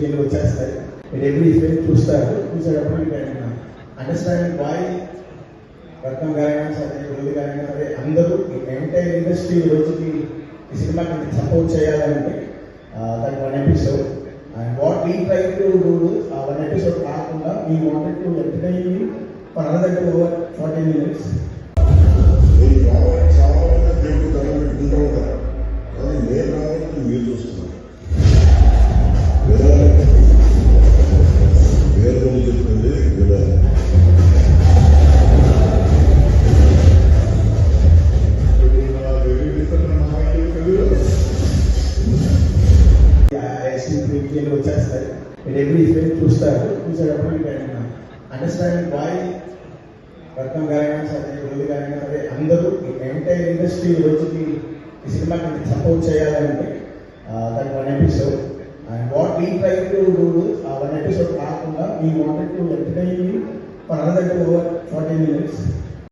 ఇండియాలో వచ్చేస్తాయి. మీరు ఎవ్రీ ఈవెంట్ చూస్తారు చూసేటప్పుడు మీకు ఆయన అండర్స్టాండింగ్ బాయ్ రత్నం గారైనా సరే రోజు గారైనా సరే అందరూ ఎంటైర్ ఇండస్ట్రీ రోజుకి ఈ సినిమాకి సపోర్ట్ చేయాలంటే దానికి one episode and what we try to uh one episode కాకుండా we wanted to entertain for another two hour forty minutes ISC వచ్చేస్తాయి మీరు ఎవ్రీ ఫిల్మ్ చూస్తారు. చూసేటప్పుడు మీకు అండర్స్టాండింగ్ వై రత్నం గారైనా సరే రోజు గారైనా సరే అందరూ ఎంటైర్ ఇండస్ట్రీ రోజుకి ఈ సినిమాకి సపోర్ట్ చేయాలంటే దానికి one episode and what we try to do one episode కాకుండా we wanted to entertain for another two over forty minutes